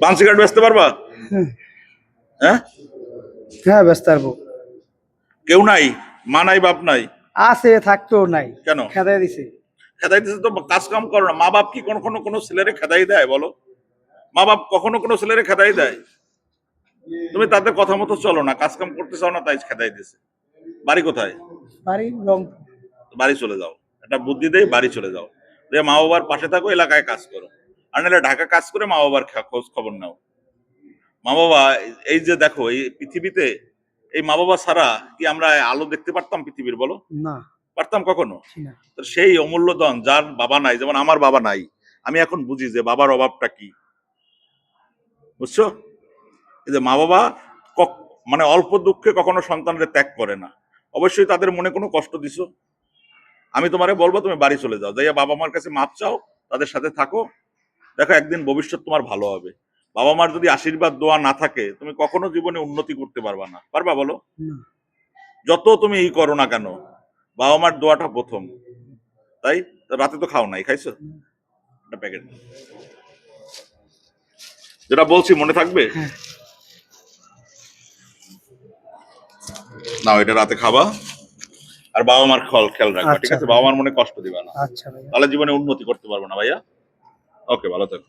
পান সিগারেট বেচতে পারবা? হ্যাঁ? হ্যাঁ ব্যস্ত পারব। কেউ নাই? মা নাই বাপ নাই? আছে থাকতেও নাই। কেন? খেদাই দিছে। খেদাই দিতে তো কাজ কাম করো না। মা বাপ কি কখনো কোনো ছেলেরে খেদাই দেয় বলো? মা বাপ কখনো কোনো ছেলেরে খেদাই দেয়? তুমি তাদের কথা মতো চলো না। কাজ কাম করতে চাও না তাই খেদাই দিছে। বাড়ি কোথায়? বাড়ি রং বাড়ি চলে যাও। একটা বুদ্ধি দেই বাড়ি চলে যাও। মা বাবার পাশে থাকো এলাকায় কাজ করো। আর নাহলে ঢাকা কাজ করে মা বাবার খোঁজ খবর নাও। মা বাবা এই যে দেখো এই পৃথিবীতে এই মা বাবা ছাড়া কি আমরা আলো দেখতে পারতাম পৃথিবীর বলো? না। পারতাম কখনো? তো সেই অমূল্য ধন যার বাবা নাই যেমন আমার বাবা নাই আমি এখন বুঝি যে বাবার অভাবটা কি। বুঝছ? এই যে মা বাবা মানে অল্প দুঃখে কখনো সন্তানকে ত্যাগ করে না। অবশ্যই তাদের মনে কোনো কষ্ট দিছো? আমি তোমারে বলব তুমি বাড়ি চলে যাও। যাইয়া বাবা মার কাছে মাপ চাও তাদের সাথে থাকো। দেখো একদিন ভবিষ্যৎ তোমার ভালো হবে। বাবা মার যদি আশীর্বাদ দোয়া না থাকে তুমি কখনো জীবনে উন্নতি করতে পারবা না। পারবা বলো? যত তুমি ই করো না কেন বাবা মার দোয়াটা প্রথম। তাই? রাতে তো খাও নাই খাইছো? একটা প্যাকেট যেটা বলছি মনে থাকবে? হ্যাঁ। না এটা রাতে খাবা। আর বাবা মার খল খেয়াল রাখবা ঠিক আচ্ছা। আছে? বাবা মার মনে কষ্ট দিবা না। আচ্ছা তাহলে জীবনে উন্নতি করতে পারব না ভাইয়া। ওকে ভালো থাকো।